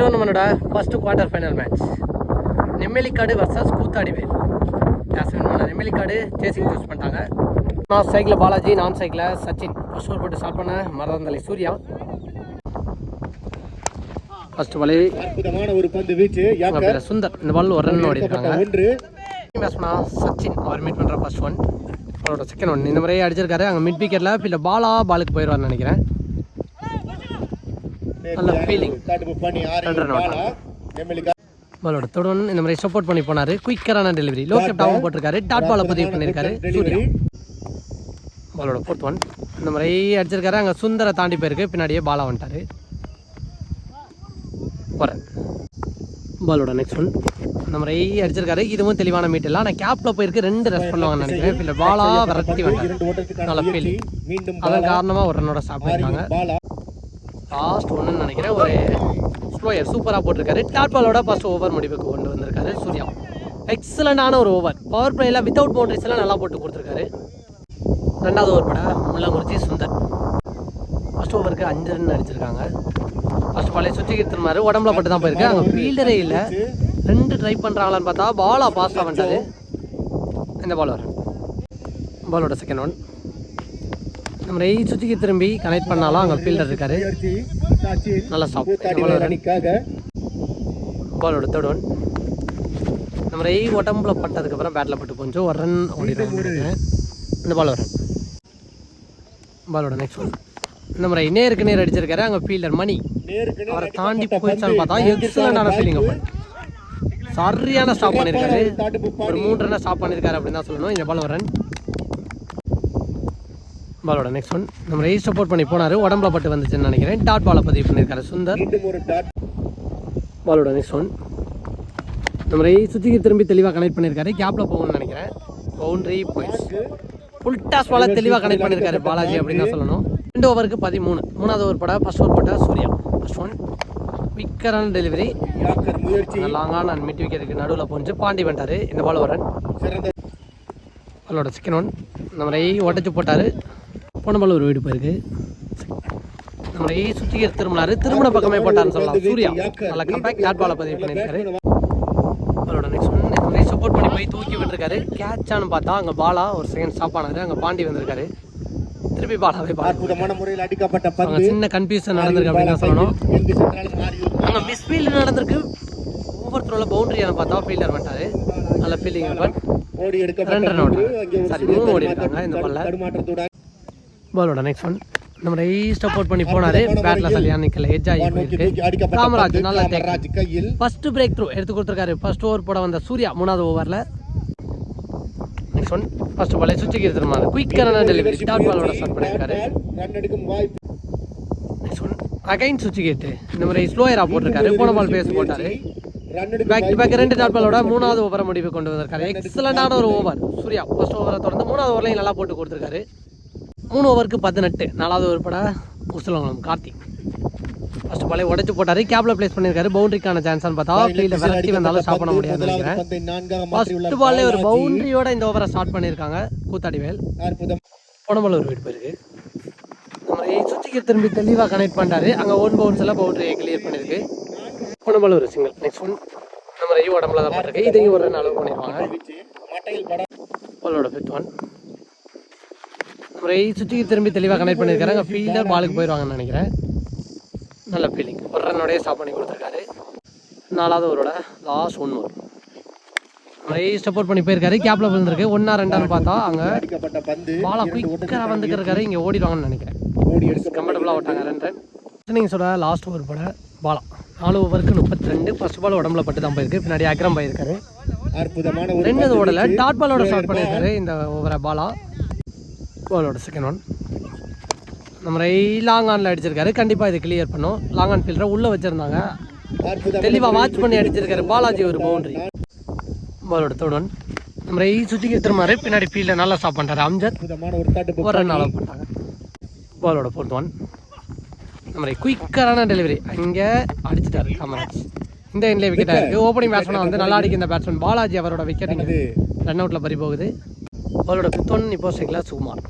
நம்மளோட first quarter final match Nemmelikkadu versus Koothadivel. பண்ண Nemmelikkadu chasing choose பண்ணிட்டாங்க. நான் சைக்கிளில் பாலாஜி நான் சைக்கிளில் சச்சின். ஃபர்ஸ்ட் ஓவர் போட்டு ஸ்டார்ட் பண்ண மரதந்தலை சூர்யா. ஃபர்ஸ்ட் பாலி அற்புதமான ஒரு பந்து வீச்சு. சுந்தர் இந்த பால் ஒரு ரன் ஓடி இருக்காங்க ஒன்று. பேட்ஸ்மனா சச்சின் அவர் மீட் பண்ணுற ஃபர்ஸ்ட் ஒன் அவரோட செகண்ட் ஒன் இந்த முறையே அடிச்சிருக்காரு. அங்கே மிட் விக்கெட்டில் ஃபீல்ட பாலா பாலுக்கு போயிடுவார்னு நினைக்கிறேன் நல்ல ஃபீலிங் தடுப்பு பண்ணி ஆறு ரெண்டு run out பாலா நெம்மலிக்கா பாலோட தொடர்ந்து இந்த மாதிரி சப்போர்ட் பண்ணி போனாரு. குயிக்கரான டெலிவரி லோ கேப்டாவும் போட்டிருக்காரு. டாட் பாலை பதிவு பண்ணியிருக்காரு சூர்யா பாலோட ஃபோர்த் ஒன் இந்த மாதிரி அடிச்சிருக்காரு. அங்கே சுந்தரை தாண்டி போயிருக்கு. பின்னாடியே பாலா வந்துட்டாரு. போகிறேன் பாலோட நெக்ஸ்ட் ஒன் இந்த மாதிரி அடிச்சிருக்காரு. இதுவும் தெளிவான மீட் இல்லை. ஆனால் கேப்பில் போயிருக்கு. ரெண்டு ரெஸ்ட் பண்ணுவாங்கன்னு நினைக்கிறேன். இல்லை பாலா விரட்டி வந்தார். நல்ல மீண்டும் அதன் காரணமாக ஒரு ரன்னோட ஸ்டாப் பண்ணியிருக்காங்க ஃபாஸ்ட் ஒன்றுன்னு நினைக்கிறேன். ஒரு ஸ்லோயர் சூப்பராக போட்டிருக்காரு. டாட் பாலோட ஓவர் முடிவுக்கு கொண்டு வந்திருக்காரு சூர்யா. எக்ஸலண்டான ஒரு ஓவர் பவர் பிளேயில் வித்தவுட் பவுண்டரிஸ்லாம் நல்லா போட்டு கொடுத்துருக்காரு. ரெண்டாவது ஓவர் பட முள்ளங்குறிச்சி சுந்தர். ஃபஸ்ட் ஓவருக்கு அஞ்சு ரன் அடிச்சிருக்காங்க. ஃபஸ்ட் பாலே சுற்றி திரும்பினாரு உடம்புல பட்டு தான் போயிருக்கு. அங்கே ஃபீல்டரே இல்லை. ரெண்டு ட்ரை பண்ணுறாங்களான்னு பார்த்தா பாலா பாஸ் வந்துட்டாரு. இந்த பால் வரும். பாலோட செகண்ட் ஒன் நம்ம ரை சுற்றிக்கு திரும்பி கனெக்ட் பண்ணாலும் அங்கே ஃபீல்டர் இருக்காரு. நல்ல ஸ்டாப் அணிக்காக பாலோட தேர்ட் ஒன் நம்ம ரை உடம்புல பட்டதுக்கப்புறம் பேட்டில் பட்டு கொஞ்சம் ஒரு ரன் ஓடிடுவாங்க இந்த பால் ஒரு ரன் பாலோட நெக்ஸ்ட் ஒன் நம்ம ரை நேருக்கு நேர் அடிச்சிருக்காரு. அங்கே ஃபீல்டர் மணி. அவரை தாண்டி போயிடுச்சான்னு பார்த்தா எக்ஸலண்டான ஃபீலிங் அப்போ. சரியான ஸ்டாப் பண்ணியிருக்காரு ஒரு மூணு ரன்னை ஸ்டாப் பண்ணியிருக்காரு அப்படின்னு தான் சொல்லணும். இந்த பால் ஒரு ரன் பாலோட நெக்ஸ்ட் ஒன் நம்ம ரை சப்போர்ட் பண்ணி போனார் உடம்புல பட்டு வந்துச்சுன்னு நினைக்கிறேன். டாட் பாலை பதிவு பண்ணியிருக்காரு சுந்தர். பாலோட நெக்ஸ்ட் ஒன் நம்ம ரை சுற்றிக்கு திரும்பி தெளிவாக கனெக்ட் பண்ணியிருக்காரு. கேப்பில் போகணும்னு நினைக்கிறேன். பவுண்டரி போயிடுச்சு ஃபுல் டாஸ் பால தெளிவாக கனெக்ட் பண்ணியிருக்காரு பாலாஜி அப்படின்னு தான் சொல்லணும். ரெண்டு ஓவருக்கு பதிமூணு. மூணாவது ஓவர் போட ஃபர்ஸ்ட் ஓவர் போட்ட சூர்யா. ஃபர்ஸ்ட் ஒன் விக்கரான டெலிவரி லாங்கான மிட் விக்கெட்டுக்கு நடுவில் போஞ்சு பாண்டி வந்துட்டாரு. இந்த பால் ஒரு ரன் சிறந்த பாலோட செகண்ட் ஒன் நம்ம ரை உடச்சி போட்டார். போன பால் ஒரு வீடு போயிருக்கு. நம்ம ரை சுற்றி திரும்பினாரு திரும்பின பக்கமே போட்டாருன்னு சொல்லலாம். சூர்யா நல்ல கம்பேக்ட் டாட் பாலை பதிவு பண்ணியிருக்காரு? அவரோட நெக்ஸ்ட் ஒன் சப்போர்ட் பண்ணி போய் தூக்கி விட்டுருக்காரு. கேட்சான்னு பார்த்தா அங்கே பாலா ஒரு செகண்ட் ஸ்டாப் ஆனாரு. அங்கே பாண்டி வந்திருக்காரு. திருப்பி பாலாவே பால் அற்புதமான முறையில் அடிக்கப்பட்ட பந்து. சின்ன கன்ஃபியூஷன் நடந்திருக்கு அப்படின்னு சொல்லணும். அங்கே மிஸ்ஃபீல்டு நடந்திருக்கு. ஓவர் த்ரோவில் பவுண்டரியான பார்த்தா ஃபீல்டர் வந்துட்டாரு. நல்ல ஃபீல்டிங் பட் ஓடி ரெண்டு எடுக்கப்பட்ட ரன் அங்கே சாரி மூணு ஓடி இருக்காங்க இந்த பால்ல. பாலோட நெக்ஸ்ட் ஒன் நம்ம ரைஸ் சப்போர்ட் பண்ணி போனாரு. பேட்ல சரியா நிக்கல எட்ஜ் ஆகி போயிருக்கு. காமராஜ் நல்ல டேக் ஃபர்ஸ்ட் பிரேக் த்ரூ எடுத்து கொடுத்துருக்காரு. ஃபர்ஸ்ட் ஓவர் போட வந்த சூர்யா மூணாவது ஓவரில் நெக்ஸ்ட் ஒன் ஃபர்ஸ்ட் பாலே சுவிட்சுக்கு எடுத்துருமாரு குயிக்கரான டெலிவரி டாட் பாலோட ஸ்டார்ட் பண்ணியிருக்காரு வாய்ப்பு. நெக்ஸ்ட் ஒன் அகைன் சுவிட்ச் கேட்டு இந்த மாதிரி ஸ்லோயராக போட்டிருக்காரு. போன பால் பேஸ் போட்டாரு. பேக் டு பேக் ரெண்டு பாலோட மூணாவது ஓவரை முடிவு கொண்டு வந்திருக்காரு. எக்ஸலண்டான ஒரு ஓவர் சூர்யா ஃபர்ஸ்ட் ஓவரை தொடர்ந்து மூணாவது ஓவர்லையும் நல்லா போட்டு கொடுத்துருக்காரு. மூணு ஓவருக்கு பதினெட்டு. நாலாவது ஓவர் பட உசலங்குளம் கார்த்திக் ஃபர்ஸ்ட் பாலே உடைச்சு போட்டாரு. கேப்ல பிளேஸ் பண்ணியிருக்காரு பவுண்டரிக்கான சான்ஸ்னு பார்த்தா ஃபீல்ட விரட்டி வந்தாலும் ஸ்டாப் பண்ண முதலாவது நினைக்கிறேன். ஃபர்ஸ்ட் பால்லே ஒரு பவுண்டரியோட இந்த ஓவரை ஸ்டார்ட் பண்ணியிருக்காங்க. கூத்தாடிவேல். போனபால் ஒரு வீடு போயிருக்கு. சுற்றிக்கு திரும்பி தெளிவாக கனெக்ட் பண்ணிட்டாரு. அங்கே ஒன் பவுன்ஸில் பவுண்டரியை கிளியர் பண்ணியிருக்கு. போனபால் ஒரு சிங்கிள் நெக்ஸ்ட் ஒன் நம்ம ரை உடம்புல தான் பட்டிருக்கு. இதையும் ஒரு அளவு பண்ணிடுவாங்க ஃபிஃப்த் ஒன் நம்ம ரை சுற்றிக்கு திரும்பி தெளிவாக கனெக்ட் பண்ணியிருக்காரு. அங்கே ஃபீல்டர் பாலுக்கு போயிடுவாங்கன்னு நினைக்கிறேன். நல்ல ஃபீலிங் ஒரு ரன்னோடய ஸ்டாப் பண்ணி கொடுத்துருக்காரு. நாலாவது ஓவரோட லாஸ்ட் ஒன் ஓவர் ரை சப்போர்ட் பண்ணி போயிருக்காரு. கேப்ல விழுந்திருக்கு. ஒன்றா ரெண்டான்னு பார்த்தா அங்கே பாலா குயிக்காக வந்துருக்காரு இங்கே ஓடிடுவாங்கன்னு நினைக்கிறேன். கம்ஃபர்டபுளாக ஓட்டாங்க. ரெண்டு இன்னிங்ஸோட லாஸ்ட் ஓவர் போட பாலா நாலு ஓவருக்கு முப்பத்தி ரெண்டு ஃபர்ஸ்ட் பால் உடம்புல பட்டு தான் போயிருக்கு. பின்னாடி அக்ரம் போயிருக்காரு. அற்புதமான ஒரு ரெண்டு பந்து ஓடல. டாட் பாலோட ஸ்டார்ட் பண்ணியிருக்காரு. இந்த ஓவரை பாலா கோலோட செகண்ட் ஒன் நம்ம ரை லாங் ஆனில் அடிச்சிருக்காரு. கண்டிப்பாக இது கிளியர் பண்ணும். லாங் ஆன் ஃபீல்டரை உள்ளே வச்சுருந்தாங்க. தெளிவாக வாட்ச் பண்ணி அடிச்சிருக்காரு பாலாஜி ஒரு பவுண்டரி பாலோட தேர்ட் ஒன் நம்ம ரை சுற்றிக்கு திரும்பாரு பின்னாடி ஃபீல்டை நல்லா ஸ்டாப் பண்ணுறாரு அம்ஜத். ஒரு தடுப்பு ஒரு ரன் அலோவ் பண்ணிட்டாங்க பாலோட ஃபோர்த் ஒன் நம்ம குயிக்கரான டெலிவரி அங்கே அடிச்சிட்டாரு காமராஜ். இந்த எண்ணில் விக்கெட்டாக இருக்குது ஓப்பனிங் பேட்ஸ்மேன் வந்து நல்லா அடிக்க இந்த பேட்ஸ்மேன் பாலாஜி அவரோட விக்கெட் ரன் அவுட்டில் பறி போகுது. அவரோட ஃபிஃப்த் ஒன் இப்போ ஸ்ட்ரைக்கில் சுகுமார்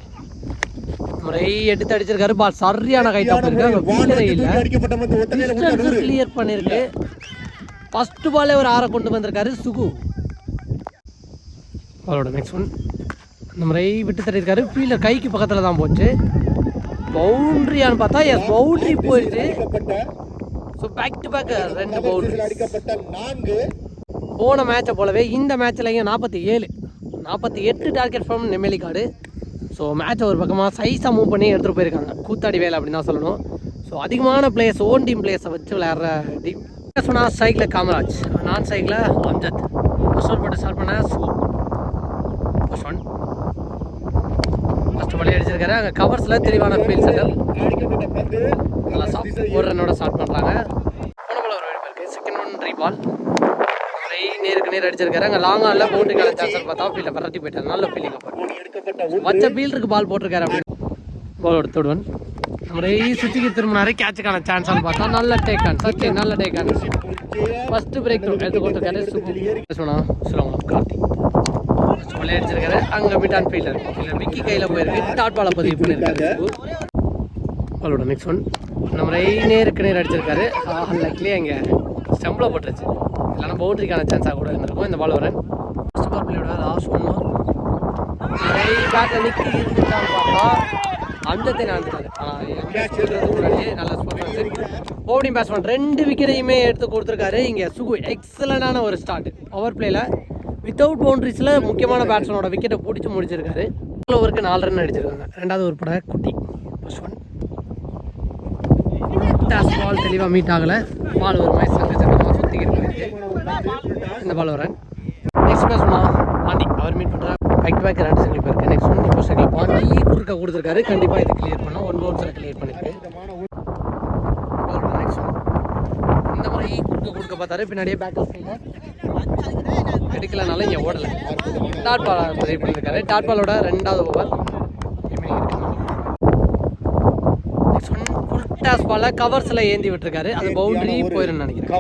முறை எடுத்து அடிச்சிருக்காரு. பால் சரியான கை தப்பு இருக்கு கிளியர் பண்ணியிருக்கு ஃபர்ஸ்ட் பாலே ஒரு ஆறை கொண்டு வந்திருக்காரு சுகு. அவரோட நெக்ஸ்ட் ஒன் இந்த முறை விட்டு தட்டியிருக்காரு. ஃபீல்டர் கைக்கு பக்கத்தில் தான் போச்சு. பவுண்ட்ரியான்னு பார்த்தா எஸ் பவுண்ட்ரி போயிடுச்சு. ஸோ பேக் டு பேக் ரெண்டு பவுண்ட்ரி போன மேட்சை போலவே இந்த மேட்ச்லையும் நாற்பத்தி ஏழு. நாற்பத்தி எட்டு டார்கெட் ஃப்ரம் நெம்மேலிக்காடு ஸோ மேட்சை ஒரு பக்கமாக சைஸாக மூவ் பண்ணி எடுத்துகிட்டு போயிருக்காங்க. கூத்தாடி வேலை அப்படின்னு தான் சொல்லணும். ஸோ அதிகமான பிளேயர்ஸ் ஓன் டீம் பிளேயர்ஸை வச்சு விளையாடுற டீம் சொன்னால் சைக்கிளில் காமராஜ். நான் சைக்கிளில் அம்ஜத். ஃபர்ஸ்ட் போட்டு ஸ்டார்ட் பண்ண ஸோ ஃபர்ஸ்ட் ஒன் ஃபஸ்ட்டு வழி அடிச்சிருக்காரு. அங்கே கவர்ஸில் தெளிவான ஃபீல் செட்டர் நல்லா சாப்பிட்டு ஒரு ரன்னோட ஸ்டார்ட் பண்ணுறாங்க செகண்ட் ஒன் ரீபால் நேருக்கு நேர் அடிச்சிருக்காரு. அங்கே லாங் ஆனில் கால சான்சர் பார்த்தா ஃபீல்டை பரட்டி போயிட்டார். நல்ல ஃபீலிங் அப்போ. வச்ச ஃபீல்டருக்கு பால் போட்டிருக்காரு அப்படின்னு. பால் எடுத்துடுவன் நம்ம சுற்றிக்கு திரும்பினாரு கேட்சுக்கான சான்ஸ் பார்த்தா நல்ல டேக் ஆன் சத்தி நல்ல டேக் ஆன் ஃபர்ஸ்ட் பிரேக் எடுத்து கொடுத்துருக்காரு சூப்பர் சொல்லுவாங்க கார்த்தி அடிச்சிருக்காரு. அங்கே மிட் ஆன் ஃபீல்டர் இல்லை விக்கி கையில் போயிருக்கு. டாட் பாலை பதிவு பண்ணியிருக்காரு. பாலோட நெக்ஸ்ட் ஒன் நம்ம நேருக்கு நேர் அடிச்சிருக்காரு. லக்லி அங்கே ஸ்டம்பில் போட்டுருச்சு. இல்லைன்னா பவுண்டரிக்கான சான்ஸாக கூட இருந்திருக்கும். இந்த பால் வரேன் ஃபர்ஸ்ட் பால் பிள்ளையோட லாஸ்ட் ஒன் பேட்டில் நிற்கி இருந்துட்டான்னு பார்த்தா அஞ்சத்தை நடந்துட்டாரு முன்னாடியே நல்ல ஸ்போர்ட்ஸ் ஓப்பனிங் பேட்ஸ்மேன் ரெண்டு விக்கெட்டையுமே எடுத்து கொடுத்துருக்காரு. இங்கே சுகு எக்ஸலண்டான ஒரு ஸ்டார்ட் பவர் பிளேயில் வித்தவுட் பவுண்டரிஸில் முக்கியமான பேட்ஸ்மேனோட விக்கெட்டை பிடிச்சி முடிச்சிருக்காரு. ஓவருக்கு நாலு ரன் அடிச்சிருக்காங்க. ரெண்டாவது ஒரு பட குட்டி. ஃபர்ஸ்ட் ஒன் டாஸ் பால் தெளிவாக மீட் ஆகலை. பால் ஒரு மாதிரி சங்க சுற்றிக்கிட்டு இந்த பால் வரேன். நெக்ஸ்ட் பேஸ் பாண்டி அவர் மீட் பண்ணுறாரு பேக் பேக் ரெண்டு சிங்கிள் பேருக்கு நெக்ஸ்ட் ஒன் இப்போ செகண்ட் பாண்டி குறுக்க கொடுத்துருக்காரு. கண்டிப்பாக இது கிளியர் பண்ணோம். ஒன் பவுன்ஸில் கிளியர் பண்ணிருக்கு. நெக்ஸ்ட் ஒன் இந்த மாதிரி குறுக்க கொடுக்க பார்த்தாரு. பின்னாடியே பேக் ஆஃப் இங்கே ஓடலை. டாட் பால் பதிவு பண்ணியிருக்காரு டாட் பாலோட ரெண்டாவது over next one full toss பால கவர்ஸில் ஏந்தி விட்டுருக்காரு. அது பவுண்டரி போயிருன்னு நினைக்கிறேன்.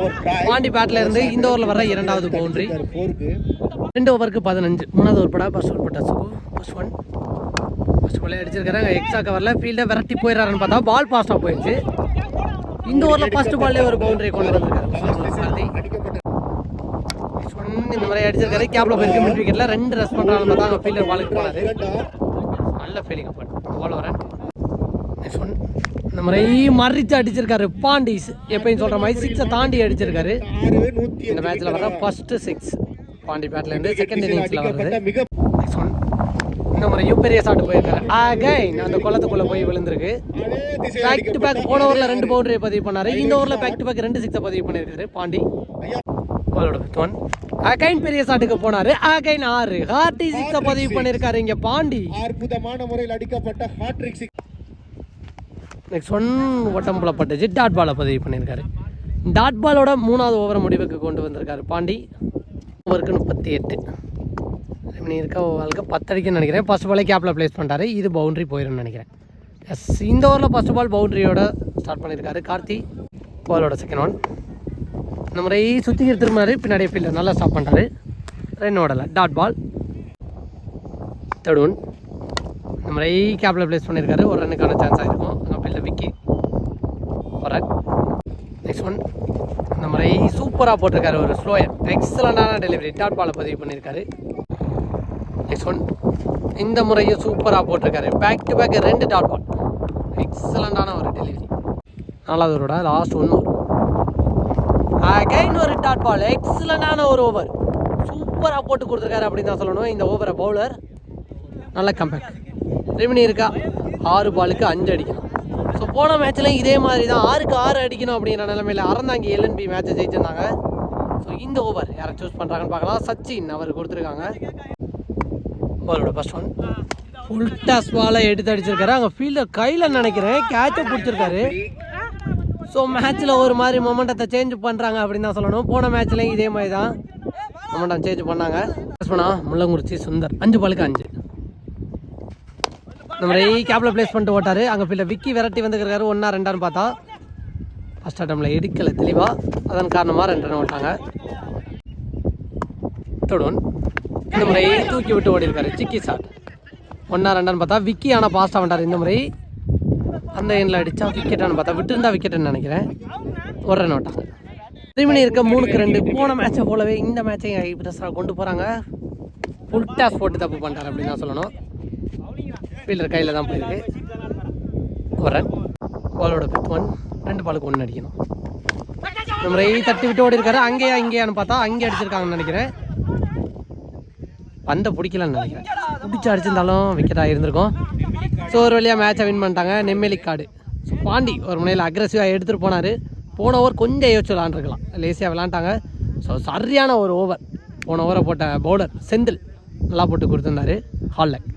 பாண்டி பேட்ல இருந்து இந்த ஓவரில் வர இரண்டாவது பவுண்டரி ரெண்டு ஓவருக்கு பதினஞ்சு. மூணாவது ஒரு படா ஃபர்ஸ்ட் ஓவர் பட்டா சுகு ஃபர்ஸ்ட் ஒன் ஃபர்ஸ்ட் பாலே அடிச்சிருக்காரு. எக்ஸ்ட்ரா கவரில் ஃபீல்டை விரட்டி போயிடறாருன்னு பார்த்தா பால் பாஸ்டாக போயிடுச்சு. இந்த ஓவரில் ஃபர்ஸ்ட் பால்லே ஒரு பவுண்டரி கொண்டு வந்திருக்காரு இந்த மாதிரி அடிச்சிருக்காரு. கேப்ல போயிருக்கு. மிட் விக்கெட்ல ரெண்டு பண்றாங்க பார்த்தா அங்கே ஃபீல்டர் பாலுக்கு போனாரு. நல்ல ஃபீலிங் பால் வரேன். நெக்ஸ்ட் ஒன் இந்த மாதிரி அடிச்சிருக்காரு. பாண்டிஸ் எப்பயும் சொல்ற மாதிரி சிக்ஸை தாண்டி அடிச்சிருக்காரு. இந்த மேட்ச்ல வர ஃபர்ஸ்ட் சிக்ஸ் பாண்டி பேட்ல இருந்து செகண்ட் இன்னிங்ஸ்ல வருது அடிக்கப்பட்ட இந்த முறையும் பெரிய சாட்டு போயிருக்காரு. ஆக அந்த குளத்துக்குள்ள போய் விழுந்திருக்கு. பேக் டு பேக் போன ஓவரில் ரெண்டு பவுண்டரி பதிவு பண்ணாரு. இந்த ஓவரில் பேக் டு பேக் ரெண்டு சிக்ஸை பதிவு பண்ணியிருக்காரு பாண்டி. பாலோட ஃபிஃப்த் ஒன் அகைன் பெரிய சாட்டுக்கு போனாரு. அகைன் ஆறு. ஹார்டி சிக்ஸை பதிவு பண்ணியிருக்காரு இங்க பாண்டி. அற்புதமான முறையில் அடிக்கப்பட்ட ஹாட்ரிக் சிக்ஸ் நெக்ஸ்ட் ஒன் ஒட்டம்புல பட்டுச்சு டாட் பாலை பதிவு பண்ணியிருக்காரு. டாட் பாலோட மூணாவது ஓவரை முடிவுக்கு கொண்டு வந்திருக்காரு பாண்டி. ஓவருக்கு முப்பத்தி எட்டு. மணி இருக்க ஓவருக்கு பத்தடிக்குன்னு நினைக்கிறேன். ஃபஸ்ட் பாலே கேப்பில் ப்ளேஸ் பண்ணிட்டாரு. இது பவுண்ட்ரி போயிடும்னு நினைக்கிறேன். எஸ் இந்த ஓவரில் ஃபர்ஸ்ட் பால் பவுண்ட்ரியோட ஸ்டார்ட் பண்ணியிருக்காரு கார்த்தி. பாலோட செகண்ட் ஒன் இந்த முறை சுற்றி எடுத்துருமாரு பின்னாடியே ஃபீல்டர் நல்லா ஸ்டாப் பண்ணிட்டாரு. ரன் ஓடலை. டாட் பால் தேர்ட் ஒன் இந்த முறை கேப்பில் ப்ளேஸ் பண்ணியிருக்காரு. ஒரு ரன்னுக்கான சான்ஸ் ஆகிருக்கும் நிலைமைக்கு ஃபீல்டர் விக்கி நெக்ஸ்ட் ஒன் இந்த முறை சூப்பராக போட்டிருக்காரு ஒரு ஸ்லோயர். எக்ஸலண்டான டெலிவரி டாட் பாலை பதிவு பண்ணியிருக்காரு. நெக்ஸ்ட் ஒன் இந்த முறையும் சூப்பராக போட்டிருக்காரு. பேக் டு பேக் ரெண்டு டாட் பால் எக்ஸலண்டான ஒரு டெலிவரி நாலாவதோட லாஸ்ட் ஒன் அகைன் ஒரு டாட் பால் எக்ஸலண்டான ஒரு ஓவர் சூப்பராக போட்டு கொடுத்துருக்காரு அப்படின்னு தான் சொல்லணும். இந்த ஓவரை பவுலர் நல்ல கம்பேக் ரெமினி இருக்கா? ஆறு பாலுக்கு அஞ்சு அடிக்கணும் போன மேட்ச்லையும் இதே மாதிரி தான் ஆறுக்கு ஆறு அடிக்கணும் அப்படிங்கிற நிலமையில் அறந்தாங்க எல்என்பி மேட்சை ஜெயிச்சிருந்தாங்க. ஸோ இந்த ஓவர் யாரை சூஸ் பண்ணுறாங்கன்னு பார்க்கலாம். சச்சின் அவர் கொடுத்துருக்காங்க. பாலோட ஃபஸ்ட் ஒன் ஃபுல் டாஸ் பாலை எடுத்து அடிச்சிருக்காரு. அங்கே ஃபீல்டர் கையில் நினைக்கிறேன். கேட்சை பிடிச்சிருக்காரு. ஸோ மேட்ச்சில் ஒரு மாதிரி மொமெண்டத்தை சேஞ்ச் பண்ணுறாங்க அப்படின்னு தான் சொல்லணும். போன மேட்ச்லையும் இதே மாதிரி தான் மொமெண்டம் சேஞ்ச் பண்ணாங்க பண்ணா முள்ளங்குறிச்சி சுந்தர். அஞ்சு பாலுக்கு அஞ்சு. இந்த மாதிரி கேப்பில் ப்ளேஸ் பண்ணிட்டு ஓட்டாரு. அங்கே ஃபீல்டர் விக்கி விரட்டி வந்துருக்காரு ஒன்றா ரெண்டான்னு பார்த்தா. ஃபஸ்ட் அட்டம்ல எடுக்கலை தெளிவாக அதன் காரணமாக ரெண்டு ரன் ஓட்டாங்க. தேர்ட் ஒன் இந்த முறை தூக்கி விட்டு ஓடி இருக்காரு சிக்கி சாட் ஒன்றா ரெண்டான்னு பார்த்தா விக்கி ஆனால் பாஸ்ட்டாக ஆகிட்டார் இந்த முறை அந்த எண்ணில் அடித்தா விக்கெட்டானு பார்த்தா விட்டுருந்தா விக்கெட்டுன்னு நினைக்கிறேன். ஒரு ரன் விட்டாங்க திருமணி இருக்க மூணுக்கு ரெண்டு. போன மேட்சை போலவே இந்த மேட்சையும் ஐபிஎஸ்ஸாக கொண்டு போகிறாங்க ஃபுல் டாஸ் போட்டு தப்பு பண்ணிட்டார் அப்படின்னு தான் சொல்லணும். ஃபீல்டர் கையில் தான் போயிருக்கு. ஒரு ரன் பாலோட பித் ஒன் ரெண்டு பாலுக்கு ஒன்று அடிக்கணும். நம்ம ரெய் தட்டி விட்டு ஓடி இருக்காரு. அங்கேயா இங்கேயான்னு பார்த்தா அங்கே அடிச்சிருக்காங்கன்னு நினைக்கிறேன். பந்தை பிடிக்கலன்னு நினைக்கிறேன். பிடிச்சி அடிச்சிருந்தாலும் விக்கெட்டாக இருந்திருக்கும். ஸோ ஒரு வழியாக மேட்சை வின் பண்ணிட்டாங்க. நெம்மேலிக்காடு. ஸோ பாண்டி ஒரு முனையில் அக்ரெசிவாக எடுத்துகிட்டு போனார். போன ஓவர் கொஞ்சம் யோசிச்சு விளாண்டுருக்கலாம். லேசியாக விளாண்டாங்க. ஸோ சரியான ஒரு ஓவர் போன ஓவரை போட்ட பவுலர் செந்தில் நல்லா போட்டு கொடுத்துருந்தாரு. ஹால்லக்